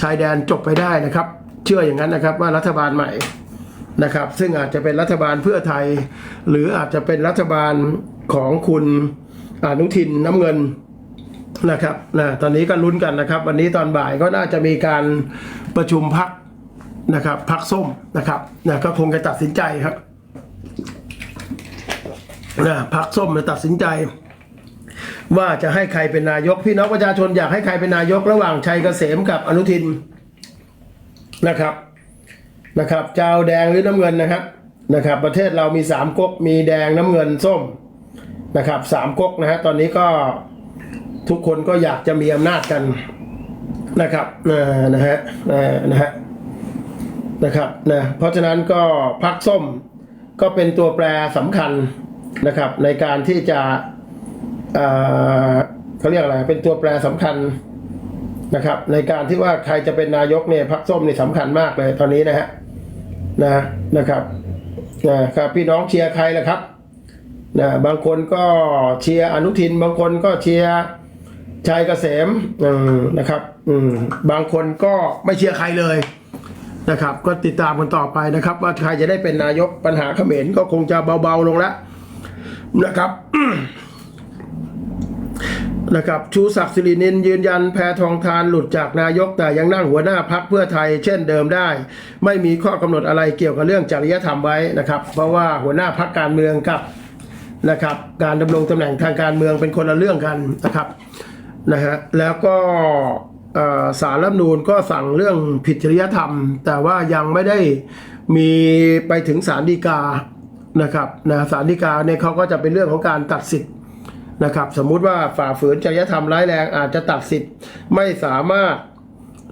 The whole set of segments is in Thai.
ชายแดนจบไปได้นะครับ เชื่ออย่างนั้นนะครับว่ารัฐบาลใหม่นะครับ ซึ่งอาจจะเป็นรัฐบาลเพื่อไทย หรืออาจจะเป็นรัฐบาลของคุณอนุทินน้ำเงินนะครับนะตอนนี้ก็ลุ้นกันนะครับ วันนี้ตอนบ่ายก็น่าจะมีการประชุมพักนะครับพักส้มนะครับนะก็คงจะตัดสินใจครับนะพักส้มจะตัดสินใจ ว่าจะให้ใครเป็นนายก พี่น้องประชาชนอยากให้ใครเป็นนายกระหว่างชัยเกษมกับอนุทินนะครับนะครับเจ้าแดงหรือน้ำเงินนะครับนะครับ ประเทศเรามีสามก๊กมีแดงน้ำเงินส้มนะครับสามก๊กนะฮะตอนนี้ก็ทุกคนก็อยากจะมีอำนาจกันนะครับเอ่อนะฮะนะฮะนะครับนะเพราะฉะนั้นก็พักส้มก็เป็นตัวแปรสำคัญนะครับในการที่จะ เขาเรียกอะไร เป็นตัวแปรสำคัญนะครับ ในการที่ว่าใครจะเป็นนายกเนี่ยพักส้มนี่สำคัญมากเลยตอนนี้นะฮะนะนะครับนะครับพี่น้องเชียร์ใครล่ะครับนะบางคนก็เชียร์อนุทิน บางคนก็เชียร์ชัยเกษมนะครับอืบางคนก็ไม่เชียร์ใครเลยนะครับ ก็ติดตามกันต่อไปนะครับ ว่าใครจะได้เป็นนายกปัญหาเขมรก็คงจะเบาๆลงแล้วนะครับ นะครับชูศักดิ์สิรินินยืนยันแพทองทานหลุดจากนายกแต่ยังนั่งหัวหน้าพักเพื่อไทย เช่นเดิมได้ ไม่มีข้อกำหนดอะไรเกี่ยวกับเรื่องจริยธรรมไว้นะครับ เพราะว่าหัวหน้าพักการเมืองกับนะครับ การดำรงตำแหน่งทางการเมืองเป็นคนละเรื่องกันนะครับนะฮะแล้วก็สารรัฐมนูญก็สั่งเรื่องผิดจริยธรรม แต่ว่ายังไม่ได้มีไปถึงศาลฎีกานะครับนะศาลฎีกาเนี่ยเขาก็จะเป็นเรื่องของการตัดสิทธิ์ นะครับ สมมุติว่าฝ่าฝืนจริยธรรมร้ายแรงอาจจะตัดสิทธิ์ไม่สามารถ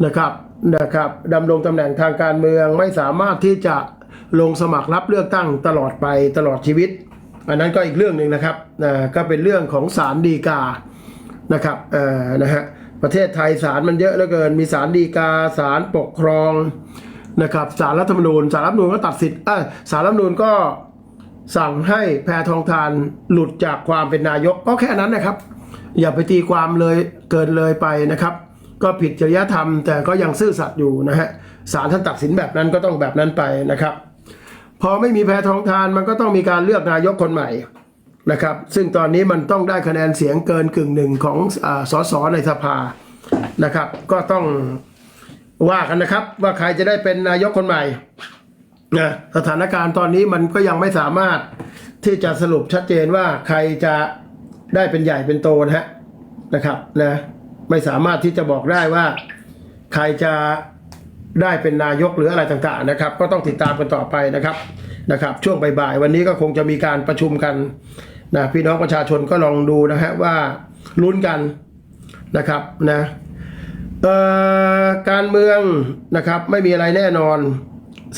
นะครับนะครับดำรงตำแหน่งทางการเมืองไม่สามารถที่จะลงสมัครรับเลือกตั้งตลอดไปตลอดชีวิต อันนั้นก็อีกเรื่องหนึ่งนะครับนะก็เป็นเรื่องของศาลฎีกานะครับเอ่อนะฮะประเทศไทยศาลมันเยอะเหลือเกิน มีศาลฎีกาศาลปกครองนะครับศาลรัฐธรรมนูญศาลรัฐธรรมนูญก็ตัดสิทธิ์เออศาลรัฐธรรมนูญก็ สั่งให้แพทองทานหลุดจากความเป็นนายกก็แค่นั้นนะครับ อย่าไปตีความเลยเกินเลยไปนะครับ ก็ผิดจริยธรรมแต่ก็ยังซื่อสัตย์อยู่นะฮะศาลท่านตัดสินแบบนั้นก็ต้องแบบนั้นไปนะครับ พอไม่มีแพทองทานมันก็ต้องมีการเลือกนายกคนใหม่นะครับ ซึ่งตอนนี้มันต้องได้คะแนนเสียงเกินกึ่งหนึ่งของอสสในสภานะครับ ก็ต้องว่ากันนะครับว่าใครจะได้เป็นนายกคนใหม่ นะสถานการณ์ตอนนี้มันก็ยังไม่สามารถที่จะสรุปชัดเจนว่าใครจะได้เป็นใหญ่เป็นโตนะฮะนะครับนะไม่สามารถที่จะบอกได้ว่าใครจะได้เป็นนายกหรืออะไรต่างๆนะครับ ก็ต้องติดตามกันต่อไปนะครับนะครับ ช่วงบ่ายๆวันนี้ก็คงจะมีการประชุมกันนะพี่น้องประชาชนก็ลองดูนะฮะว่าลุ้นกันนะครับนะการเมืองนะครับไม่มีอะไรแน่นอน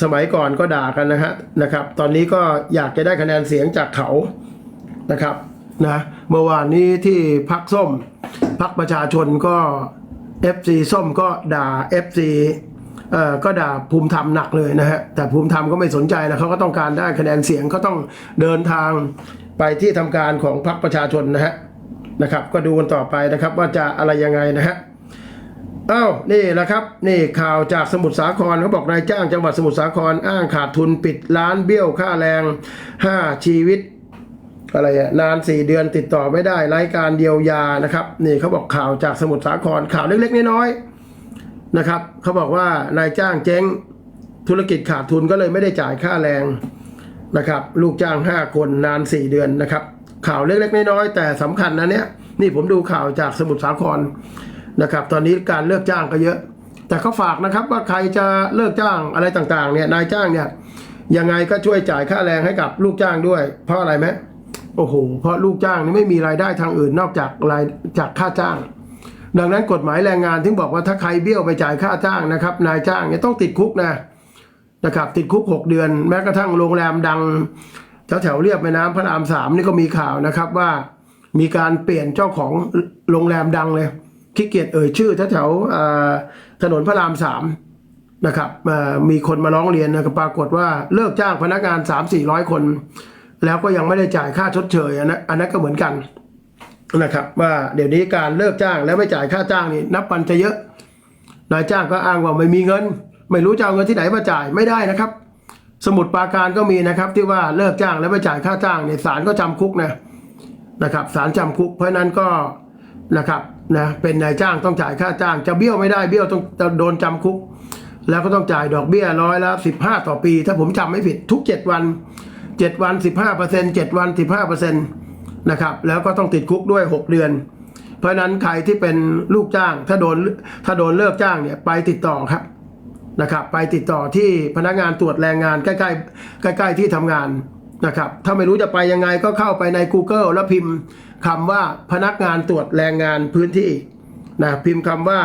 สมัยก่อนก็ด่ากันนะฮะนะครับ ตอนนี้ก็อยากจะได้คะแนนเสียงจากเขานะครับนะเมื่อวานนี้ที่พักส้มพักประชาชนก็ FC ส้มก็ด่า FC เอ่อก็ด่าภูมิธรรมหนักเลยนะฮะแต่ภูมิธรรมก็ไม่สนใจนะเขาก็ต้องการได้คะแนนเสียงเขาต้องเดินทางไปที่ทำการของพรรคประชาชนนะฮะนะครับ ก็ดูกันต่อไปนะครับว่าจะอะไรยังไงนะฮะ อ้าวนี่แหละครับ นี่ข่าวจากสมุทรสาครเขาบอกนายจ้างจังหวัดสมุทรสาครอ้างขาดทุนปิดร้านเบี้ยวค่าแรง 5 ชีวิตอะไรอะนาน4เดือนติดต่อไม่ได้ไร้การเยียวยานะครับ นี่เขาบอกข่าวจากสมุทรสาครข่าวเล็กๆน้อยๆนะครับเขาบอกว่านายจ้างเจ๊งธุรกิจขาดทุนก็เลยไม่ได้จ่ายค่าแรงนะครับ ลูกจ้าง 5 คนนาน 4 เดือนนะครับ ข่าวเล็กๆน้อยๆแต่สำคัญนะเนี้ยนี่ผมดูข่าวจากสมุทรสาคร นะครับ ตอนนี้การเลิกจ้างก็เยอะ แต่เขาฝากนะครับว่าใครจะเลิกจ้างอะไรต่างๆเนี่ยนายจ้างเนี่ยยังไงก็ช่วยจ่ายค่าแรงให้กับลูกจ้างด้วย เพราะอะไรไหมโอ้โหเพราะลูกจ้างนี่ไม่มีรายได้ทางอื่นนอกจากรายจากค่าจ้าง ดังนั้นกฎหมายแรงงานถึงบอกว่าถ้าใครเบี้ยวไปจ่ายค่าจ้างนะครับนายจ้างเนี่ยต้องติดคุกนะนะครับติดคุก 6 เดือน แม้กระทั่งโรงแรมดังแถวแถวเรียบแม่น้ำพระรามสามนี่ก็มีข่าวนะครับว่ามีการเปลี่ยนเจ้าของโรงแรมดังเลย ขี้เกียจเอ่ยชื่อแถวๆถนนพระรามสามนะครับมีคนมาร้องเรียนนะครับปรากฏว่าเลิกจ้างพนักงาน 3 4 0 0 คน แล้วก็ยังไม่ได้จ่ายค่าชดเชยอันนั้นอันนั้นก็เหมือนกันนะครับว่าเดี๋ยวนี้การเลิกจ้างแล้วไม่จ่ายค่าจ้างนี่นับวันจะเยอะนายจ้างก็อ้างว่าไม่มีเงิน ไม่รู้จะเอาเงินที่ไหนมาจ่ายไม่ได้นะครับ สมุดปราการก็มีนะครับที่ว่าเลิกจ้างแล้วไม่จ่ายค่าจ้างเนี่ยศาลก็จำคุกนะนะครับศาลจำคุกเพราะนั้นก็ นะครับนะเป็นนายจ้างต้องจ่ายค่าจ้าง จะเบี้ยวไม่ได้เบี้ยวต้องโดนจำคุก แล้วก็ต้องจ่ายดอกเบี้ยร้อยละสิบห้าต่อปี ถ้าผมจำไม่ผิดทุกเจ็ดวันเจ็ดวันสิบห้าเปอร์เซ็นต์เจ็ดวันสิบห้าเปอร์เซ็นต์นะครับแล้วก็ต้องติดคุกด้วยหกเดือน เพราะฉะนั้นใครที่เป็นลูกจ้างถ้าโดนถ้าโดนเลิกจ้างเนี่ยไปติดต่อครับนะครับ ไปติดต่อที่พนักงานตรวจแรงงานใกล้ๆใกล้ ๆที่ทำงาน นะครับ ถ้าไม่รู้จะไปยังไงก็เข้าไปใน Google แล้วพิมพ์คำว่าพนักงานตรวจแรงงานพื้นที่นะพิมพ์คำว่า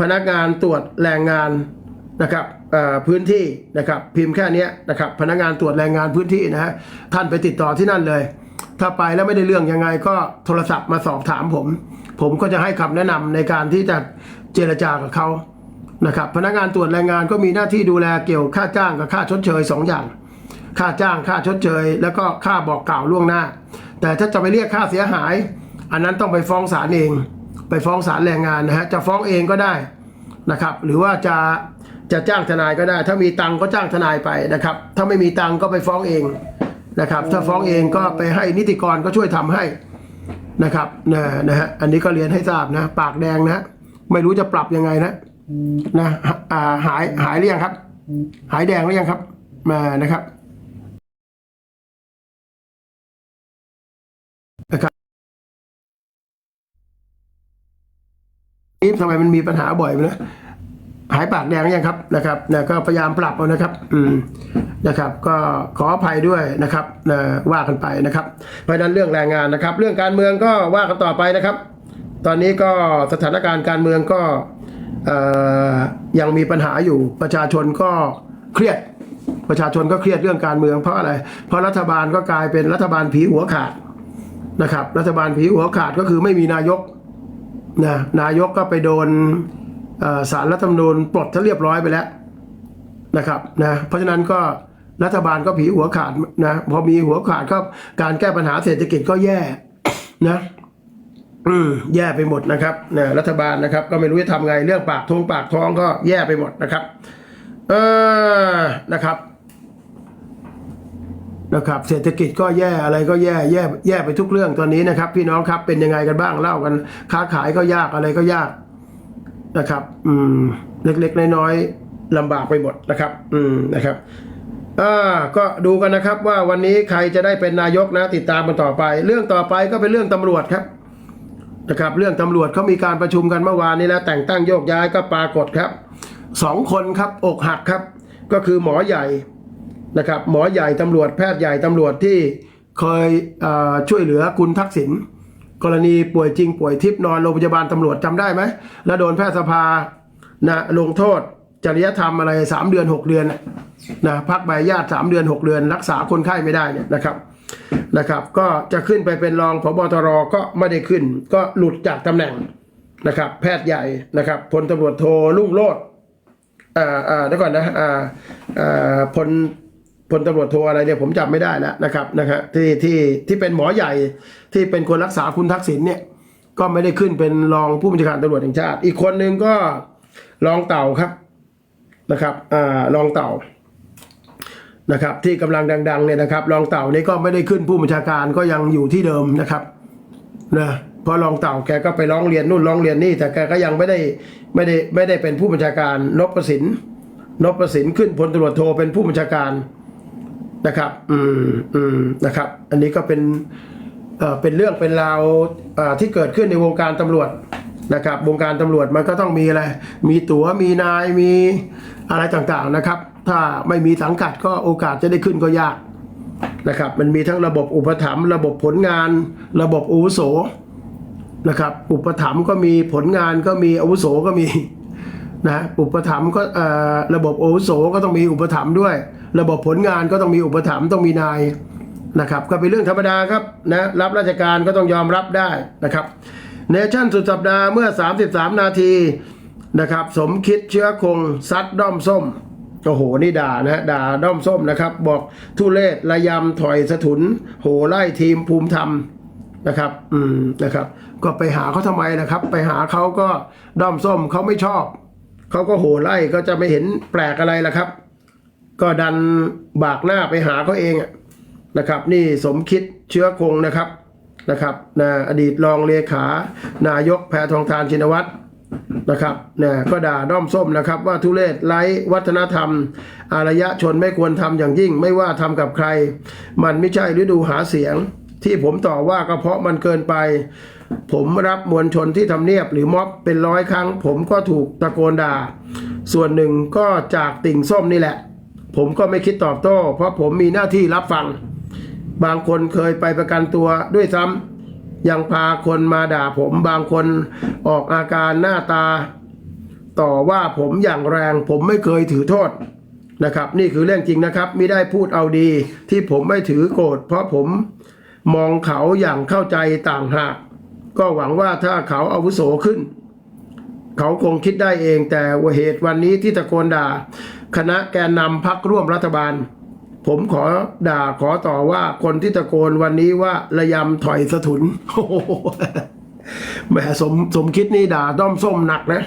พนักงานตรวจแรงงานนะครับเอ่อพื้นที่นะครับพิมพ์แค่นี้นะครับพนักงานตรวจแรงงานพื้นที่นะฮะท่านไปติดต่อที่นั่นเลย ถ้าไปแล้วไม่ได้เรื่องยังไงก็โทรศัพท์มาสอบถามผม ผมก็จะให้คำแนะนำในการที่จะเจรจากับเขานะครับพนักงานตรวจแรงงานก็มีหน้าที่ดูแลเกี่ยวค่าจ้างกับค่าชดเชยสองอย่าง ค่าจ้างค่าชดเชย แล้วก็ค่าบอกกล่าวล่วงหน้า แต่ถ้าจะไปเรียกค่าเสียหาย อันนั้นต้องไปฟ้องศาลเอง ไปฟ้องศาลแรงงานนะฮะจะฟ้องเองก็ได้นะครับ หรือว่าจะจะจ้างทนายก็ได้ ถ้ามีตังก็จ้างทนายไปนะครับ ถ้าไม่มีตังก็ไปฟ้องเองนะครับ ถ้าฟ้องเองก็ไปให้นิติกรก็ช่วยทำให้นะครับนะนะฮะอันนี้ก็เรียนให้ทราบนะ ปากแดงนะไม่รู้จะปรับยังไงนะนะอ่าหายหายหรือยังครับ หายแดงหรือยังครับมานะครับ นะครับที่ทำไมมันมีปัญหาบ่อยนะหายปากแดงอยังครับนะครับนะก็พยายามปรับเอานะครับ อืมนะครับ ก็ขออภัยด้วยนะครับนะว่ากันไปนะครับ เพราะนั้นเรื่องแรงงานนะครับ เรื่องการเมืองก็ว่ากันต่อไปนะครับ ตอนนี้ก็สถานการณ์การเมืองก็ยังมีปัญหาอยู่ประชาชนก็เครียด ประชาชนก็เครียดเรื่องการเมืองเพราะอะไร เพราะรัฐบาลก็กลายเป็นรัฐบาลผีหัวขาด นะครับ รัฐบาลผีหัวขาดก็คือไม่มีนายกนะนายกก็ไปโดนสารรัฐธรรมนูญปลดทั้งเรียบร้อยไปแล้วนะครับนะเพราะฉะนั้นก็รัฐบาลก็ผีหัวขาดนะพอมีหัวขาดก็การแก้ปัญหาเศรษฐกิจก็แย่นะอืมแย่ไปหมดนะครับนะรัฐบาลนะครับ ก็ไม่รู้จะทำไงเรื่องปากท้องปากท้องก็แย่ไปหมดนะครับ เออนะครับ นะครับเศรษฐกิจก็แย่อะไรก็แย่แย่แย่ไปทุกเรื่องตอนนี้นะครับ พี่น้องครับเป็นยังไงกันบ้างเล่ากัน ค้าขายก็ยากอะไรก็ยากนะครับ อืม เล็กๆน้อยๆลำบากไปหมดนะครับ อืมนะครับอ่าก็ดูกันนะครับว่าวันนี้ใครจะได้เป็นนายกนะ ติดตามกันต่อไป เรื่องต่อไปก็เป็นเรื่องตำรวจครับนะครับ เรื่องตำรวจเขามีการประชุมกันเมื่อวานนี้แล้วแต่งตั้งโยกย้ายก็ปรากฏครับสองคนครับอกหักครับ ก็คือหมอใหญ่ นะครับหมอใหญ่ตำรวจแพทย์ใหญ่ตำรวจที่เคยเช่วยเหลือคุณทักษิณกรณีป่วยจริงป่วยทิพย์นอนโรงพยาบาลตำรวจจำได้ไหมแล้วโดนแพทยสภานะลงโทษจริยธรรมอะไรสามเดือนหกเดือนนะพักใบญาติสามเดือนหกเดือน รักษาคนไข้ไม่ได้เนี่ยนะครับนะครับ ก็จะขึ้นไปเป็นรองพบตรก็ไม่ได้ขึ้น ก็หลุดจากตำแหน่งนะครับ แพทย์ใหญ่นะครับพลตำรวจโทลุ่งโลดอ่าอ่าเดี๋ยวก่อนนะอ่าอ่าพล พลตำรวจโทอะไรเนี่ยผมจำไม่ได้แล้วนะครับนะครับที่ที่ที่เป็นหมอใหญ่ที่เป็นคนรักษาคุณทักษิณเนี่ยก็ไม่ได้ขึ้นเป็นรองผู้บัญชาการตำรวจแห่งชาติ อีกคนหนึ่งก็รองเต่าครับนะครับอ่ารองเต่านะครับที่กำลังดังๆเนี่ยนะครับรองเต่านี่ก็ไม่ได้ขึ้นผู้บัญชาการก็ยังอยู่ที่เดิมนะครับนะเพราะรองเต่าแกก็ไปร้องเรียนนู่นร้องเรียนนี่ แต่แกก็ยังไม่ได้ไม่ได้ไม่ได้เป็นผู้บัญชาการนพประสินนพประสินขึ้นพลตำรวจโทเป็นผู้บัญชาการ นะครับ อืมอืมนะครับ อันนี้ก็เป็นเอ่อเป็นเรื่องเป็นราวเอ่อที่เกิดขึ้นในวงการตำรวจนะครับ วงการตำรวจมันก็ต้องมีอะไร มีตั๋วมีนายมีอะไรต่างๆนะครับ ถ้าไม่มีสังกัดก็โอกาสจะได้ขึ้นก็ยากนะครับ มันมีทั้งระบบอุปถัมภ์ระบบผลงาน ระบบอาวุโสนะครับ อุปถัมภ์ก็มีผลงานก็มีอาวุโสก็มี นะอุปถัมภ์ก็เอ่อระบบโอโสก็ต้องมีอุปถัมภ์ด้วย ระบบผลงานก็ต้องมีอุปถัมภ์ต้องมีนายนะครับก็เป็นเรื่องธรรมดาครับนะรับราชการก็ต้องยอมรับได้นะครับเนชั่นสุดสัปดาห์เมื่อ 33 นาทีนะครับสมคิดเชื้อคงซัดด้อมส้มโอ้โหนี่ด่านะด่าด้อมส้มนะครับ บอกทุเลศระยำถอยสะทุน โหไล่ทีมภูมิธรรมนะครับอืมนะครับ ก็ไปหาเขาทำไมนะครับ ไปหาเขาก็ด้อมส้มเขาไม่ชอบ เขาก็โห่ไล่ก็จะไม่เห็นแปลกอะไรละครับ ก็ดันบากหน้าไปหาเขาเองนะครับ นี่สมคิดเชื้อคงนะครับนะครับนะอดีตรองเลขา นายกแพทองทานชินวัตรนะครับนะก็ด่าด้อมส้มนะครับว่าทุเรศไร้วัฒนธรรม อารยะชนไม่ควรทำอย่างยิ่ง ไม่ว่าทำกับใคร มันไม่ใช่ฤดูหาเสียง ที่ผมต่อว่าก็เพราะมันเกินไป ผมรับมวลชนที่ทำเนียบหรือม็อบเป็นร้อยครั้ง ผมก็ถูกตะโกนด่า ส่วนหนึ่งก็จากติ่งส้มนี่แหละ ผมก็ไม่คิดตอบโต้ เพราะผมมีหน้าที่รับฟัง บางคนเคยไปประกันตัวด้วยซ้ำยังพาคนมาด่าผมบางคนออกอาการหน้าตา ต่อว่าผมอย่างแรง ผมไม่เคยถือโทษนะครับ นี่คือเรื่องจริงนะครับไม่ได้พูดเอาดี ที่ผมไม่ถือโกรธเพราะผม มองเขาอย่างเข้าใจต่างหาก ก็หวังว่าถ้าเขาอาวุโสขึ้น เขาคงคิดได้เองแต่ว่าเหตุวันนี้ที่ตะโกนด่า คณะแกนนำพักร่วมรัฐบาล ผมขอด่าขอต่อว่าคนที่ตะโกนวันนี้ว่าระยำถอยสะถุนโอ้โหแหมสมสมคิดนี่ด่าด้อมส้มหนักนะ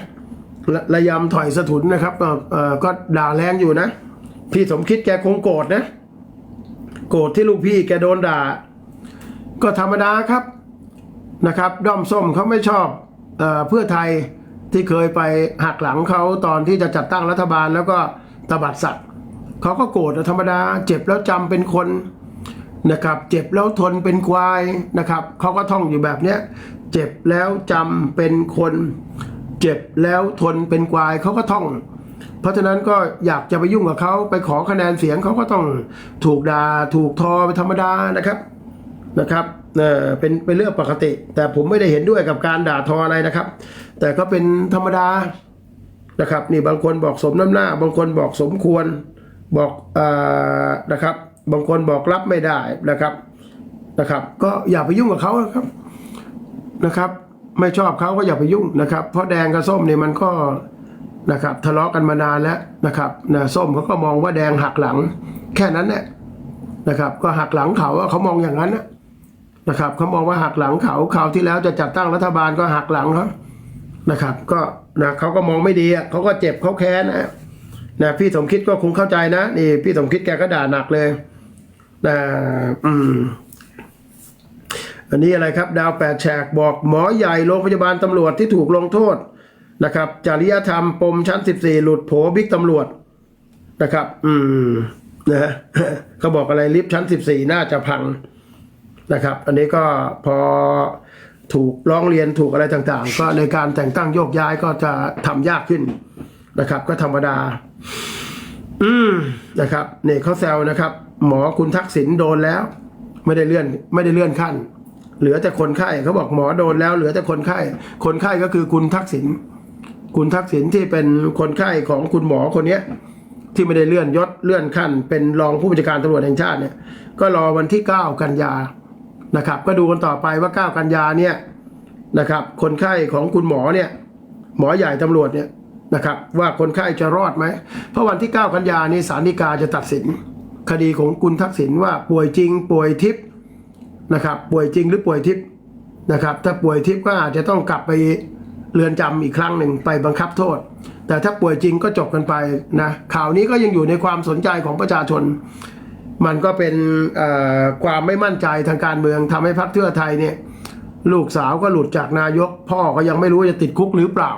ระระยำถอยสะถุนนะครับก็ด่าแรงอยู่นะ พี่สมคิดแกคงโกรธนะ โกรธที่ลูกพี่แกโดนด่า ก็ธรรมดาครับนะครับ ด้อมส้มเขาไม่ชอบเอเพื่อไทยที่เคยไปหักหลังเขาตอนที่จะจัดตั้งรัฐบาลแล้วก็ตบัดสัตว์เขาก็โกรธธรรมดา เจ็บแล้วจำเป็นคนนะครับ เจ็บแล้วทนเป็นควายนะครับเขาก็ท่องอยู่แบบเนี้ยเจ็บแล้วจำเป็นคน เจ็บแล้วทนเป็นควายเขาก็ท่อง เพราะฉะนั้นก็อยากจะไปยุ่งกับเขาไปขอคะแนนเสียงเขาก็ต้องถูกด่าถูกทอเป็นธรรมดานะครับ นะครับเออเป็นเป็นเรื่องปกติ แต่ผมไม่ได้เห็นด้วยกับการด่าทออะไรนะครับ แต่ก็เป็นธรรมดานะครับนี่บางคนบอกสมน้ำหน้า บางคนบอกสมควรบอกอ่อนะครับ บางคนบอกรับไม่ได้นะครับนะครับ ก็อย่าไปยุ่งกับเขานะครับนะครับ ไม่ชอบเขาก็อย่าไปยุ่งนะครับ เพราะแดงกับส้มเนี่ยมันก็นะครับทะเลาะกันมานานแล้วนะครับนะส้มเขาก็มองว่าแดงหักหลัง แค่นั้นแหละนะครับ ก็หักหลังเขาว่าเขามองอย่างนั้นนะ นะครับเขามองว่าหักหลังเขาคราที่แล้วจะจัดตั้งรัฐบาลก็หักหลังเขานะครับ ก็นะเขาก็มองไม่ดีอะเขาก็เจ็บเขาแค้นนะนะพี่สมคิดก็คงเข้าใจนะนี่ พี่สมคิดแกก็ด่าหนักเลยนะอืมอันนี้อะไรครับ ดาวแปดแฉกบอกหมอใหญ่โรงพยาบาลตำรวจที่ถูกลงโทษนะครับ จริยธรรมปมชั้น 14 หลุดโผบิ๊กตำรวจนะครับ อืมนะเขาบอกอะไรลิฟต์ชั้น 14 น่าจะพัง นะครับ อันนี้ก็พอถูกร้องเรียนถูกอะไรต่างๆ ก็ในการแต่งตั้งโยกย้ายก็จะทำยากขึ้นนะครับ ก็ธรรมดา อืมนะครับเนี่ยเขาแซวนะครับ หมอคุณทักษิณโดนแล้ว ไม่ได้เลื่อน ไม่ได้เลื่อนขั้น เหลือแต่คนไข้เขาบอกหมอโดนแล้ว เหลือแต่คนไข้ คนไข้ก็คือคุณทักษิณคุณทักษิณที่เป็นคนไข้ของคุณหมอคนเนี้ยที่ไม่ได้เลื่อนยศเลื่อนขั้น เป็นรองผู้บัญชาการตำรวจแห่งชาติเนี่ย ก็รอวันที่ 9 กันยา นะครับ ก็ดูกันต่อไปว่า 9 กันยาเนี่ยนะครับ คนไข้ของคุณหมอเนี่ย หมอใหญ่ตำรวจเนี่ยนะครับ ว่าคนไข้จะรอดไหมเพราะวันที่ 9 กันยานี้ศาลฎีกาจะตัดสิน คดีของคุณทักษิณว่าป่วยจริง ป่วยทิพย์นะครับ ป่วยจริงหรือป่วยทิพย์นะครับ ถ้าป่วยทิพย์ก็อาจจะต้องกลับไปเรือนจำอีกครั้งหนึ่งไปบังคับโทษ แต่ถ้าป่วยจริงก็จบกันไปนะข่าวนี้ก็ยังอยู่ในความสนใจของประชาชน มันก็เป็นความไม่มั่นใจทางการเมืองทำให้พรรคเพื่อไทยเนี่ยลูกสาวก็หลุดจากนายก พ่อก็ยังไม่รู้ว่าจะติดคุกหรือเปล่า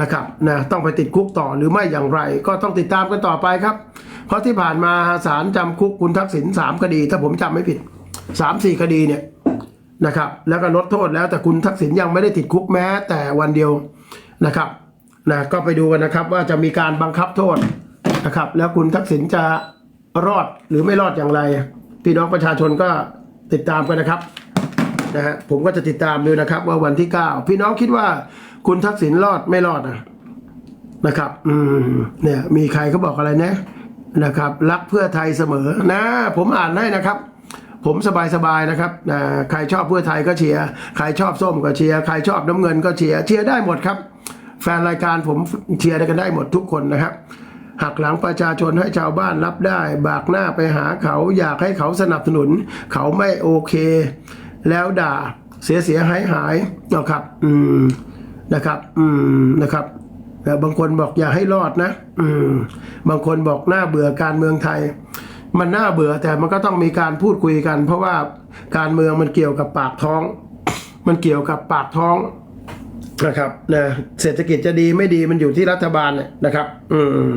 นะครับนะต้องไปติดคุกต่อหรือไม่อย่างไร ก็ต้องติดตามกันต่อไปครับ เพราะที่ผ่านมาศาลจำคุกคุณทักษิณสามคดี ถ้าผมจำไม่ผิดสามสี่คดีเนี่ยนะครับแล้วก็ลดโทษแล้วแต่คุณทักษิณยังไม่ได้ติดคุกแม้ แต่วันเดียวนะครับนะก็ไปดูกันนะครับว่าจะมีการบังคับโทษนะครับ แล้วคุณทักษิณจะ รอดหรือไม่รอดอย่างไร พี่น้องประชาชนก็ติดตามกันนะครับนะฮะผมก็จะติดตามดูนะครับ ว่าวันที่ 9 พี่น้องคิดว่าคุณทักษิณรอดไม่รอดนะนะครับ อืมเนี่ย มีใครเขาบอกอะไรนะนะครับ รักเพื่อไทยเสมอนะ ผมอ่านให้นะครับ ผมสบายๆนะครับนะใครชอบเพื่อไทยก็เชียร์ใครชอบส้มก็เชียร์ใครชอบน้ำเงินก็เชียร์เชียร์ได้หมดครับ แฟนรายการผมเชียร์กันได้หมดทุกคนนะครับ หักหลังประชาชนให้ชาวบ้านรับได้ บากหน้าไปหาเขาอยากให้เขาสนับสนุน เขาไม่โอเค แล้วด่าเสียเสียหายหายนะครับ อืมนะครับ อืมนะครับแต่บางคนบอกอย่าให้รอดนะ อืม บางคนบอกน่าเบื่อการเมืองไทย มันน่าเบื่อแต่มันก็ต้องมีการพูดคุยกัน เพราะว่าการเมืองมันเกี่ยวกับปากท้อง มันเกี่ยวกับปากท้อง นะครับนะเศรษฐกิจจะดีไม่ดีมันอยู่ที่รัฐบาลเนี่ยนะครับ อืม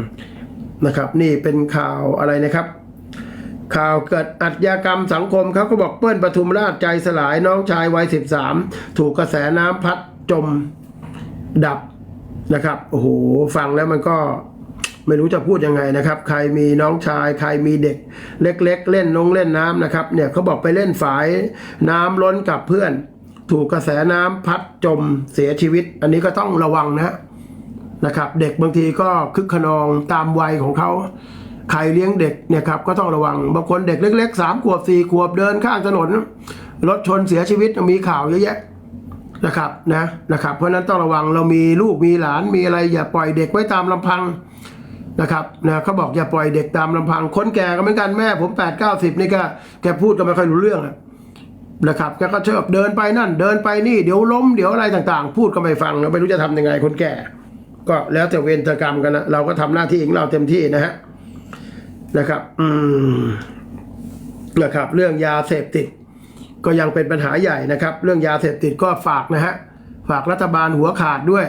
นะครับ นี่เป็นข่าวอะไรนะครับ ข่าวเกิดอัจฉากรรมสังคมเขาก็บอกเปิ้ลปทุมราชใจสลายน้องชายวัยสิบสามถูกกระแสน้ำพัดจมดับนะครับโอ้โหฟังแล้วมันก็ไม่รู้จะพูดยังไงนะครับ ใครมีน้องชาย ใครมีเด็ก เล็ก ๆ เล่นนงเล่นน้ำนะครับ เนี่ยเขาบอกไปเล่นฝายน้ำล้นกับเพื่อน ถูกกระแสน้ำพัดจมเสียชีวิต อันนี้ก็ต้องระวังนะนะครับ เด็กบางทีก็คึกขนองตามวัยของเขาใครเลี้ยงเด็กเนี่ยครับก็ต้องระวังบางคนเด็กเล็กๆสามขวบสี่ขวบเดินข้างถนนรถชนเสียชีวิตมีข่าวเยอะแยะนะครับนะนะครับ เพราะนั้นต้องระวังเรามีลูกมีหลานมีอะไร อย่าปล่อยเด็กไว้ตามลำพังนะครับนะเขาบอกอย่าปล่อยเด็กตามลำพังคนแก่ก็เหมือนกันแม่ผมแปดเก้าสิบนี่ก็แกพูดก็ไม่ค่อยรู้เรื่องอะ นะครับแกก็ชอบเดินไปนั่น เดินไปนี่เดี๋ยวล้มเดี๋ยวอะไรต่างๆ พูดก็ไม่ฟังไม่รู้จะทำยังไงคนแก่ ก็แล้วแต่เวรตกรรมกันนะเราก็ทำหน้าที่ของเราเต็มที่นะฮะนะครับ อืมนะครับ เรื่องยาเสพติด ก็ยังเป็นปัญหาใหญ่นะครับ เรื่องยาเสพติดก็ฝากนะฮะฝากรัฐบาลหัวขาดด้วย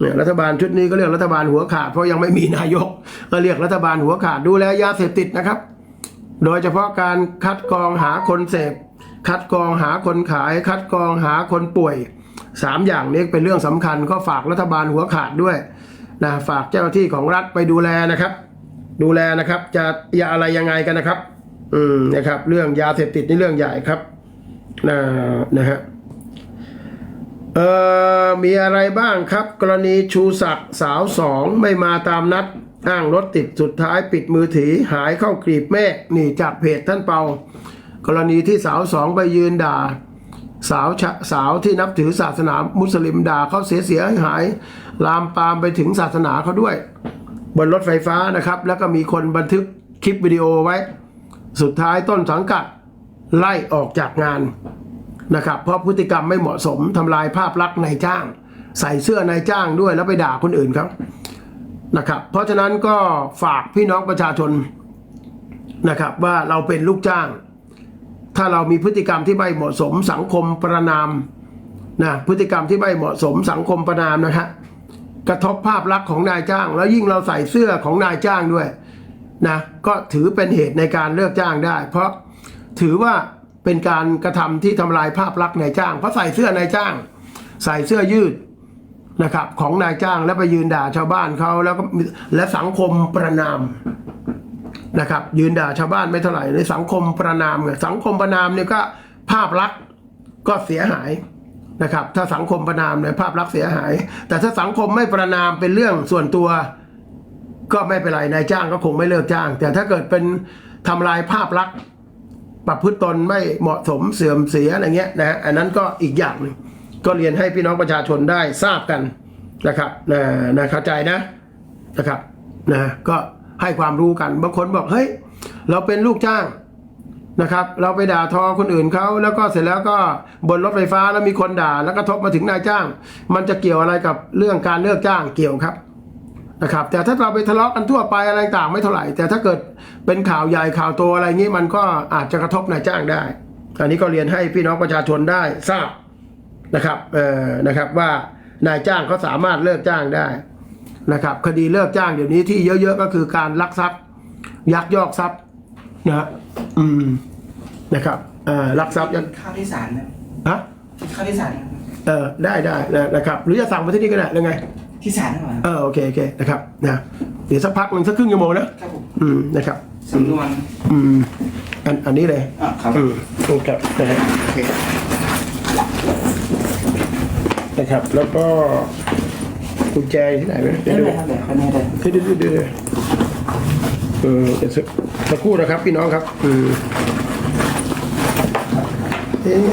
เนี่ยรัฐบาลชุดนี้ก็เรียกรัฐบาลหัวขาดเพราะยังไม่มีนายก ก็เรียกรัฐบาลหัวขาดดูแลยาเสพติดนะครับ โดยเฉพาะการคัดกรองหาคนเสพ คัดกรองหาคนขาย คัดกรองหาคนป่วยสามอย่างนี้เป็นเรื่องสำคัญก็ฝากรัฐบาลหัวขาดด้วยนะฝากเจ้าหน้าที่ของรัฐไปดูแลนะครับ ดูแลนะครับ จะอย่าอะไรยังไงกันนะครับ อืมนะครับ เรื่องยาเสพติดนี่เรื่องใหญ่ครับนะนะฮะเอ่อมีอะไรบ้างครับ กรณีชูศักดิ์สาวสองไม่มาตามนัดอ้างรถติดสุดท้ายปิดมือถือหายเข้ากรีบเมฆนี่จากเพจท่านเปา กรณีที่สาวสองไปยืนด่า สาวสาวที่นับถือศาสนามุสลิมด่าเขาเสียเสียหาย ลามปามไปถึงศาสนาเขาด้วย บนรถไฟฟ้านะครับ แล้วก็มีคนบันทึกคลิปวิดีโอไว้ สุดท้ายต้นสังกัดไล่ออกจากงานนะครับ เพราะพฤติกรรมไม่เหมาะสมทำลายภาพลักษณ์นายจ้าง ใส่เสื้อนายจ้างด้วยแล้วไปด่าคนอื่นครับนะครับ เพราะฉะนั้นก็ฝากพี่น้องประชาชนนะครับว่าเราเป็นลูกจ้าง ถ้าเรามีพฤติกรรมที่ไม่เหมาะสมสังคมประนามนะพฤติกรรมที่ไม่เหมาะสมสังคมประนามนะฮะกระทบภาพลักษณ์ของนายจ้าง แล้วยิ่งเราใส่เสื้อของนายจ้างด้วยนะก็ถือเป็นเหตุในการเลิกจ้างได้ เพราะถือว่าเป็นการกระทำที่ทำลายภาพลักษณ์นายจ้าง เพราะใส่เสื้อนายจ้าง ใส่เสื้อยืดนะครับของนายจ้างแล้วไปยืนด่าชาวบ้านเขาแล้วก็และสังคมประนาม นะครับยืนด่าชาวบ้านไม่เท่าไหร่ในสังคมประนามไงสังคมประนามเนี่ยก็ภาพลักษณ์ก็เสียหายนะครับ ถ้าสังคมประนามเนี่ยภาพลักษณ์เสียหาย แต่ถ้าสังคมไม่ประนามเป็นเรื่องส่วนตัวก็ไม่เป็นไรนายจ้างก็คงไม่เลิกจ้าง แต่ถ้าเกิดเป็นทำลายภาพลักษณ์ประพฤติตนไม่เหมาะสมเสื่อมเสียอะไรเงี้ยนะฮะอันนั้นก็อีกอย่างหนึ่งก็เรียนให้พี่น้องประชาชนได้ทราบกันนะครับนะนะเข้าใจนะนะครับนะก็ ให้ความรู้กัน บางคนบอกเฮ้ย เราเป็นลูกจ้างนะครับ เราไปด่าทอคนอื่นเขาแล้วก็เสร็จแล้วก็บนรถไฟฟ้าแล้วมีคนด่า แล้วก็ทบมาถึงนายจ้าง มันจะเกี่ยวอะไรกับเรื่องการเลิกจ้างเกี่ยวครับนะครับ แต่ถ้าเราไปทะเลาะกันทั่วไปอะไรต่างไม่เท่าไหร่ แต่ถ้าเกิดเป็นข่าวใหญ่ข่าวโตอะไรงี้มันก็อาจจะกระทบนายจ้างได้ อันนี้ก็เรียนให้พี่น้องประชาชนได้ทราบนะครับเอ่อนะครับว่านายจ้างเขาสามารถเลิกจ้างได้ นะครับคดีเลิกจ้างเดี๋ยวนี้ที่เยอะๆก็คือการลักทรัพย์ ยักยอกทรัพย์นะฮะอืมนะครับเอ่อลักทรัพย์ยักข้าวที่สารนะฮะข้าวที่สารเออได้ได้นะครับ หรือจะสั่งมาที่นี่ก็ได้หรือไง ที่สารนั่นหรอเออโอเคโอเคนะครับนะเดี๋ยวสักพักหนึ่งสักครึ่งชั่วโมงนะครับผมอืมนะครับสำนวนอืมอันอันนี้เลยอะครับอืมนะครับนะฮะโอเคนะครับแล้วก็ กุญแจอยู่ที่ไหนไหมได้เดี๋ยวเลดูยครับเดี๋ยวคนนี้เลยเดี๋ยวดูเดี๋ยวดูเออเดี๋ยวสักสักครู่นะครับพี่น้องครับอืมเอ๊ะ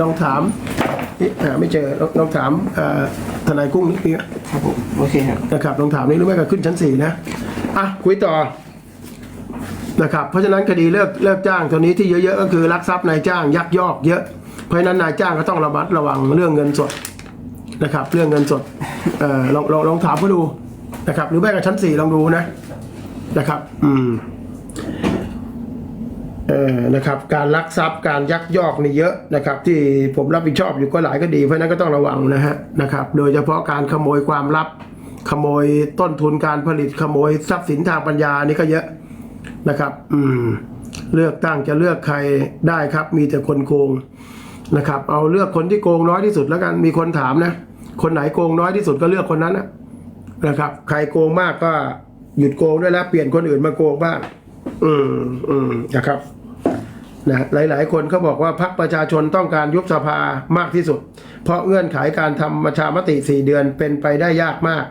ลองถามเอ๊ะหาไม่เจอลองลองถามเอ่อทนายกุ้งนิดนึงครับผมโอเคครับนะครับลองถามนี่หรือไม่ก็ขึ้นชั้นสี่นะอะคุยต่อนะครับเพราะฉะนั้นคดีเลิกเลิกจ้างตัวนี้ที่เยอะๆก็คือลักทรัพย์นายจ้างยักยอกเยอะเพราะฉะนั้นนายจ้างก็ต้องระมัดระวังเรื่องเงินสด นะครับ เรื่องเงินสดเอ่อลองลองลองถามเขาดูนะครับ หรือแม้กระทั่งชั้นสี่ลองดูนะนะครับ อืมเออนะครับ การลักทรัพย์การยักยอกนี่เยอะนะครับ ที่ผมรับผิดชอบอยู่ก็หลายคดี เพราะนั้นก็ต้องระวังนะฮะนะครับ โดยเฉพาะการขโมยความลับ ขโมยต้นทุนการผลิตขโมยทรัพย์สินทางปัญญานี่ก็เยอะนะครับ อืม เลือกตั้งจะเลือกใครได้ครับ มีแต่คนโกงนะครับ เอาเลือกคนที่โกงน้อยที่สุดแล้วกันมีคนถามนะ คนไหนโกงน้อยที่สุดก็เลือกคนนั้นนะครับ ใครโกงมากก็หยุดโกงด้วยแล้วเปลี่ยนคนอื่นมาโกงบ้าง อืมอืมนะครับนะหลาย ๆ คนเขาบอกว่าพรรคประชาชนต้องการยุบสภามากที่สุด เพราะเงื่อนไขการทำประชามติ4เดือนเป็นไปได้ยากมาก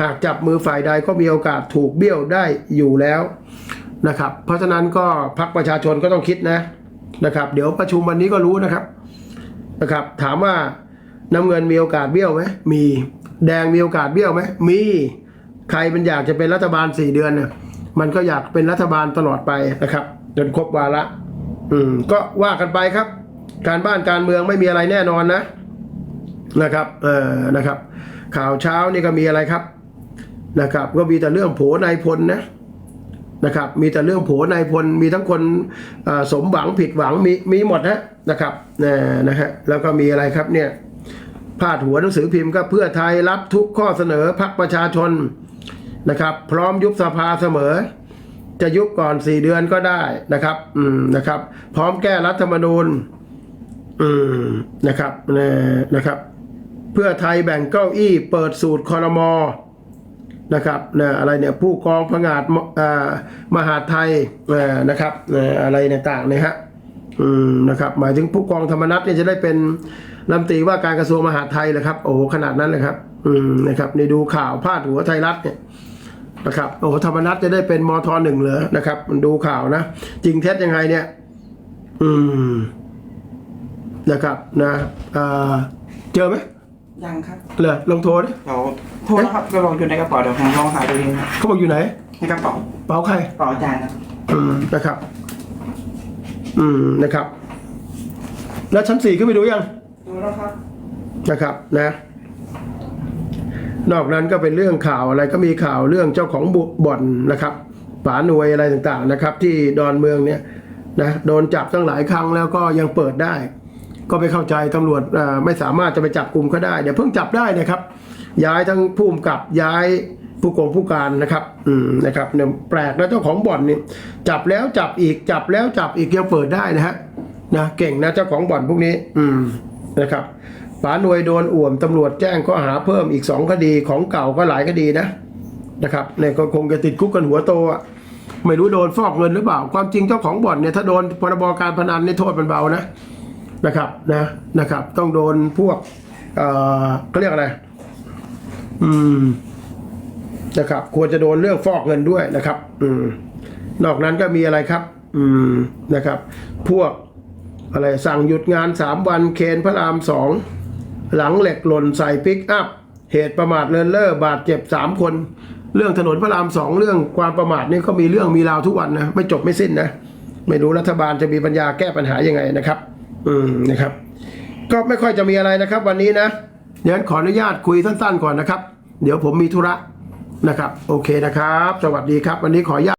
หากจับมือฝ่ายใดก็มีโอกาสถูกเบี้ยวได้อยู่แล้วนะครับ เพราะฉะนั้นก็พรรคประชาชนก็ต้องคิดนะนะครับ เดี๋ยวประชุมวันนี้ก็รู้นะครับนะครับ ถามว่า น้ำเงินมีโอกาสเบี้ยวไหมมี แดงมีโอกาสเบี้ยวไหมมี ใครมันอยากจะเป็นรัฐบาล4เดือนเนี่ยมันก็อยากเป็นรัฐบาลตลอดไปนะครับจนครบวาระอืมก็ว่ากันไปครับ การบ้านการเมืองไม่มีอะไรแน่นอนนะนะครับเออนะครับ ข่าวเช้านี่ก็มีอะไรครับนะครับ ก็มีแต่เรื่องโผนายพลนะนะครับ มีแต่เรื่องโผนายพลมีทั้งคนสมหวังผิดหวังมีมีหมดนะนะครับนะนะฮะแล้วก็มีอะไรครับเนี่ย พาดหัวหนังสือพิมพ์ก็เพื่อไทยรับทุกข้อเสนอพรรคประชาชนนะครับ พร้อมยุบสภาเสมอ จะยุบก่อนสี่เดือนก็ได้นะครับ อืมนะครับ พร้อมแก้รัฐธรรมนูญ อืมนะครับนะนะครับ เพื่อไทยแบ่งเก้าอี้ เปิดสูตรคอรมอนะครับนะอะไรเนี่ยผู้กองผงาดมอ่ามหาไทยนะครับนะอะไรเนี่ยต่างเนี่ยฮะ อืมนะครับหมายถึงผู้กองธรรมนัฐเนี่ยจะได้เป็นรัฐมนตรีว่าการกระทรวงมหาดไทยเลยครับ โอ้โหขนาดนั้นเลยครับ อืมนะครับนี่ดูข่าวพาดหัวไทยรัฐเนี่ยนะครับโอ้โหธรรมนัฐจะได้เป็นมทหนึ่งเหรอนะครับ มันดูข่าวนะจริงเท็จยังไงเนี่ย อืมนะครับนะเอ่อเจอไหมยังครับเลยลองโทรดิเดี๋ยวโทรนะครับกระบอกอยู่ในกระเป๋าเดี๋ยวผมลองหาดูเองครับเขาบอกอยู่ไหน ในกระเป๋าเป๋าใคร กระเป๋าอาจารย์ครับอืมนะครับ อืมนะครับ แล้วชั้นสี่ขึ้นไปดูยังดูแล้วครับนะครับนะ นอกนั้นก็เป็นเรื่องข่าวอะไรก็มีข่าวเรื่องเจ้าของบุบ่อนนะครับป๋าหน่วยอะไรต่างๆนะครับ ที่ดอนเมืองเนี่ยนะโดนจับตั้งหลายครั้งแล้วก็ยังเปิดได้ ก็ไปเข้าใจตำรวจอ่าไม่สามารถจะไปจับกลุ่มเขาได้เดี๋ยวเพิ่งจับได้นะครับ ย้ายทั้งผู้กำกับย้าย ผู้กองผู้การนะครับ อืมนะครับเนี่ยแปลกนะเจ้าของบ่อนนี่จับแล้วจับอีกจับแล้วจับอีกยังเปิดได้นะฮะนะเก่งนะเจ้าของบ่อนพวกนี้ อืมนะครับป๋าหน่วยโดนอ่วมตำรวจแจ้งข้อหาเพิ่มอีกสองคดีของเก่าก็หลายคดีนะนะครับเนี่ยก็คงจะติดคุกกันหัวโตอะไม่รู้โดนฟอกเงินหรือเปล่า ความจริงเจ้าของบ่อนเนี่ยถ้าโดนพรบการพนันนี่โทษมันเบานะนะครับนะนะครับ ต้องโดนพวกเอ่อเขาเรียกอะไร อืม นะครับ ควรจะโดนเรื่องฟอกเงินด้วยนะครับ อืม นอกนั้นก็มีอะไรครับ อืมนะครับ พวกอะไรสั่งหยุดงานสามวันเคนพระรามสองหลังเหล็กหล่นใส่ปิกอัพ เหตุประมาทเลินเล่อบาดเจ็บสามคน เรื่องถนนพระรามสองเรื่องความประมาทนี่ก็มีเรื่องมีราวทุกวันนะไม่จบไม่สิ้นนะไม่รู้รัฐบาลจะมีปัญญาแก้ปัญหายังไงนะครับ อืมนะครับ ก็ไม่ค่อยจะมีอะไรนะครับ วันนี้นะเดี๋ยวขออนุญาตคุยสั้นๆก่อนนะครับ เดี๋ยวผมมีธุระ นะครับ โอเคนะครับ สวัสดีครับ วันนี้ขออนุญาต